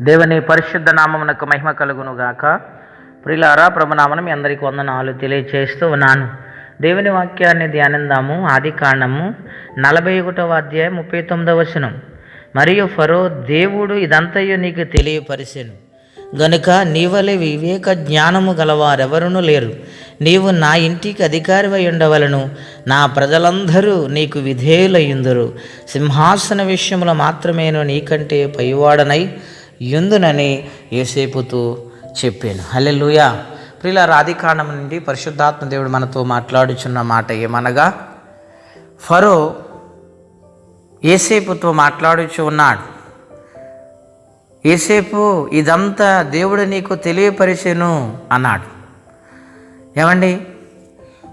దేవుని పరిశుద్ధ నామమునకు మహిమ కలుగును గాక ప్రిలారా ప్రభునామను మీ అందరికీ వందనాలు తెలియచేస్తూ ఉన్నాను. దేవుని వాక్యాన్ని ధ్యానిందాము. ఆది కాండము నలభై ఒకటవ అధ్యాయం ముప్పై తొమ్మిదవ వచనం. మరియు ఫరో దేవుడు ఇదంతయు నీకు తెలియపరిచెను. గనుక నీవలే వివేక జ్ఞానము గలవారెవరునూ లేరు. నీవు నా ఇంటికి అధికారివై ఉండవలను. నా ప్రజలందరూ నీకు విధేయులయ్యుందరు సింహాసన విషయంలో మాత్రమేను నీకంటే పైవాడనై ఎందునని ఏసేపుతూ చెప్పాను. హలెలుయా ప్రియుల రాధికాండం నుండి పరిశుద్ధాత్మ దేవుడు మనతో మాట్లాడుచున్న మాట ఏమనగా ఫరో ఏసేపుతో మాట్లాడుచు ఉన్నాడు. ఏసేపు ఇదంతా దేవుడు నీకు తెలియపరిచెను అన్నాడు. ఏమండి?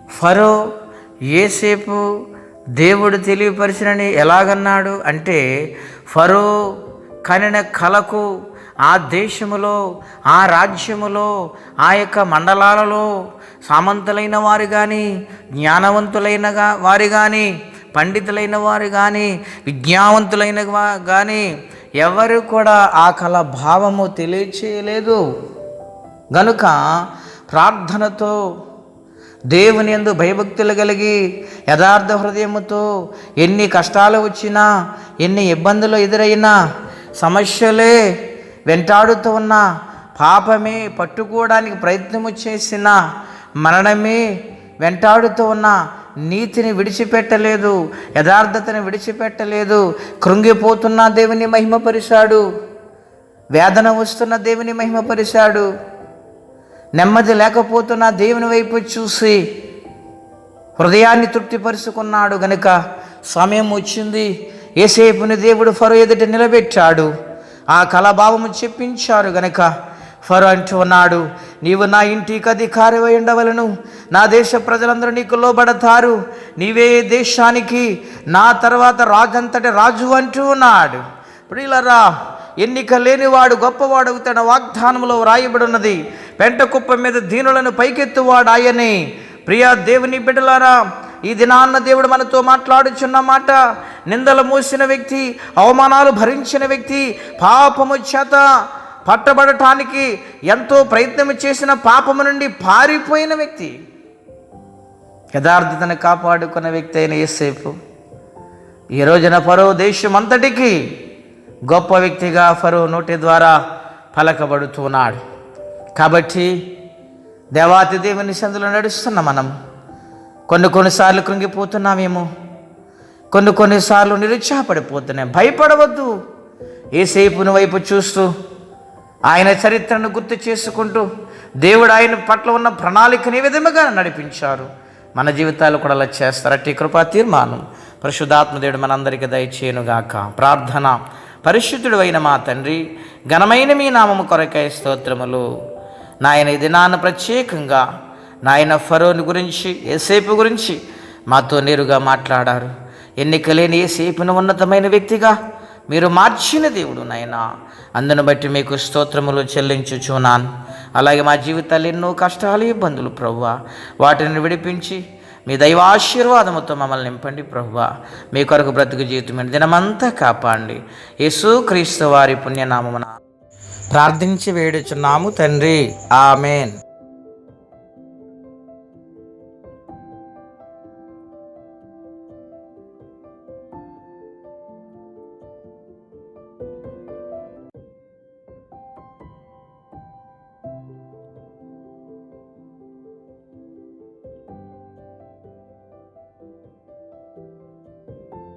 ఫరో ఏసేపు దేవుడు తెలియపరిచినని ఎలాగన్నాడు అంటే ఫరో కనిన కలకు ఆ దేశములో ఆ రాజ్యములో ఆ యొక్క మండలాలలో సామంతులైన వారు కానీ జ్ఞానవంతులైన వారు కానీ పండితులైన వారు కానీ విజ్ఞావంతులైన కానీ ఎవరు కూడా ఆ కళ భావము తెలియచేయలేదు. గనుక ప్రార్థనతో దేవుని యందు భయభక్తులు కలిగి యథార్థ హృదయముతో ఎన్ని కష్టాలు వచ్చినా ఎన్ని ఇబ్బందులు ఎదురైనా సమస్యలే వెంటాడుతూ ఉన్న పాపమే పట్టుకోవడానికి ప్రయత్నము చేసిన మరణమే వెంటాడుతూ ఉన్న నీతిని విడిచిపెట్టలేదు యథార్థతను విడిచిపెట్టలేదు కృంగిపోతున్న దేవుని మహిమపరిచాడు వేదన వస్తున్న దేవుని మహిమపరిచాడు నెమ్మది లేకపోతున్న దేవుని వైపు చూసి హృదయాన్ని తృప్తిపరుచుకున్నాడు గనుక సమయం వచ్చింది. ఏసేపుని దేవుడు ఫరో ఎదుట నిలబెట్టాడు. ఆ కళభావము చెప్పించారు గనక ఫరో అంటూ ఉన్నాడు నీవు నా ఇంటికి అధికారివై ఉండవలను. నా దేశ ప్రజలందరూ నీకు లోబడతారు. నీవే దేశానికి నా తర్వాత రాజంతటి రాజు అంటూ ఉన్నాడు. ప్రియులరా ఎన్నిక లేనివాడు గొప్పవాడు తన వాగ్దానంలో వ్రాయబడినది. పెంట కుప్ప మీద దీనులను పైకెత్తువాడు ఆయనే. ప్రియా దేవుని బిడ్డలారా ఈ దినాన్న దేవుడు మనతో మాట్లాడుచున్న మాట నిందలు మోసిన వ్యక్తి అవమానాలు భరించిన వ్యక్తి పాపము చేత పట్టబడటానికి ఎంతో ప్రయత్నం చేసిన పాపము నుండి పారిపోయిన వ్యక్తి. యథార్థతను కాపాడుకున్న వ్యక్తి అయిన ఏసేపు ఈ రోజున ఫరో దేశం అంతటికి గొప్ప వ్యక్తిగా ఫరో నోటి ద్వారా పలకబడుతున్నాడు కాబట్టి దేవాతి దేవుని సందులో నడుస్తున్న మనం. కొన్ని కొన్నిసార్లు కృంగిపోతున్నామేమో. కొన్ని కొన్నిసార్లు నిరుత్సాహపడిపోతున్నాం. భయపడవద్దు. ఏసేపుని వైపు చూస్తూ ఆయన చరిత్రను గుర్తు చేసుకుంటూ దేవుడు ఆయన పట్ల ఉన్న ప్రణాళికని విధముగా నడిపించారు? మన జీవితాలు కూడా అలా చేస్తారట్టి కృపా తీర్మానం. పరిశుద్ధాత్మదేవుడు మనందరికీ దయచేయనుగాక. ప్రార్థన. పరిశుద్ధుడు అయిన మా తండ్రి ఘనమైన మీ నామము కొరకై స్తోత్రములు. నాయన ఈ దినాన్ని ప్రత్యేకంగా నాయన ఫరోని గురించి ఏసేపు గురించి మాతో నేరుగా మాట్లాడారు. ఎన్నిక లేని ఏసేపును ఉన్నతమైన వ్యక్తిగా మీరు మార్చిన దేవుడు నాయన. అందును బట్టి మీకు స్తోత్రములు చెల్లించుచున్నాను. అలాగే మా జీవితాలు ఎన్నో కష్టాలు ఇబ్బందులు ప్రవ్వా. వాటిని విడిపించి మీ దైవాశీర్వాదముతో మమ్మల్ని నింపండి ప్రభువా మీ కొరకు బ్రతుకు జీవితమైన దినమంతా కాపాడండి. యేసు క్రీస్తు వారి పుణ్యనామమున ప్రార్థించి వేడుచున్నాము తండ్రి. ఆమెన్.